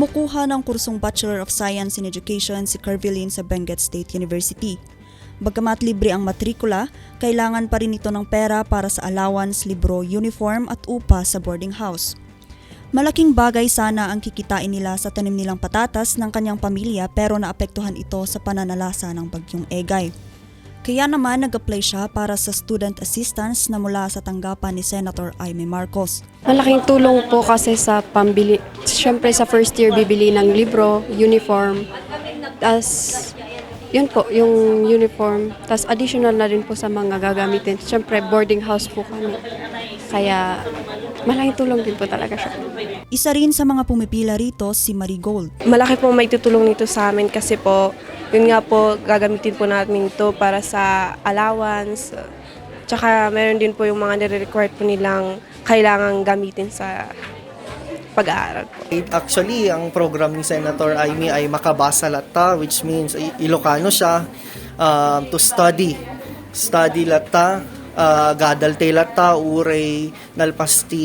Kumukuha ng kursong Bachelor of Science in Education si Carvilin sa Benguet State University. Bagamat libre ang matrikula, kailangan pa rin ito ng pera para sa allowance, libro, uniform at upa sa boarding house. Malaking bagay sana ang kikitain nila sa tanim nilang patatas ng kanyang pamilya pero naapektuhan ito sa pananalasa ng bagyong Egay. Kaya naman nag-apply siya para sa student assistance na mula sa tanggapan ni Senator Aimee Marcos. Malaking tulong po kasi sa pambili, syempre sa first year bibili ng libro, uniform, tas yun po, yung uniform, tas additional na rin po sa mga gagamitin. Syempre boarding house po kami. Kaya malaking tulong din po talaga siya. Isa rin sa mga pumipila rito si Marigold. Malaki po may tutulong nito sa amin kasi po, yun nga po, gagamitin po namin ito para sa allowance. Tsaka meron din po yung mga nire-require po nilang kailangang gamitin sa pag-aaral. Actually, ang program ni Senator Amy ay makabasa latta, which means Ilocano siya um, to study. Study latta, uh, gadalte latta, uray, nalpasti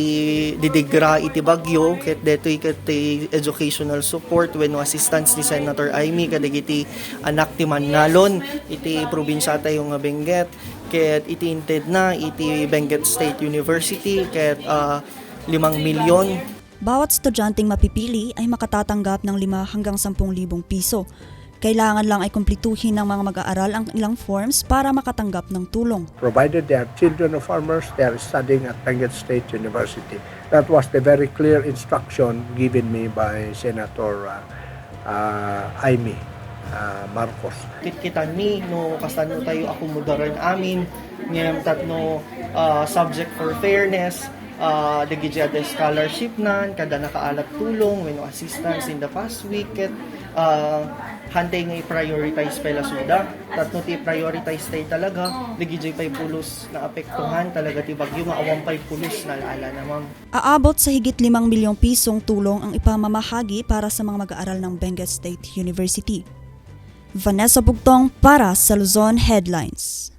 didigra iti bagyo, ket deto iti educational support when no assistance ni Senator Amy kadagiti anak ti Manalon, iti probinsya tayo nga Benguet, ket iti inted na iti Benguet State University, ket uh, limang milyon Bawat estudyanteng mapipili ay makatatanggap ng 5 hanggang 10,000 piso. Kailangan lang ay kumplituhin ng mga mag-aaral ang ilang forms para makatanggap ng tulong. provided they are children of farmers, they are studying at Benguet State University. That was the very clear instruction given me by Senator uh, uh, Aimee uh, Marcos. kitkitan mi no kasano tayo akomodaran amin ngem tatno ah, subject for fairness uh, dagiti scholarship nan kada nakaalat tulong when no assistance in the past week ket uh, hantay nga i-prioritize pala suda tatno ti prioritize tayo talaga dagiti pay pulos na apektuhan talaga ti bagyo nga awang pay pulos na laala na Aabot sa higit 5 milyong pisong tulong ang ipamamahagi para sa mga mag-aaral ng Benguet State University. Vanessa Bugtong para sa Luzon Headlines.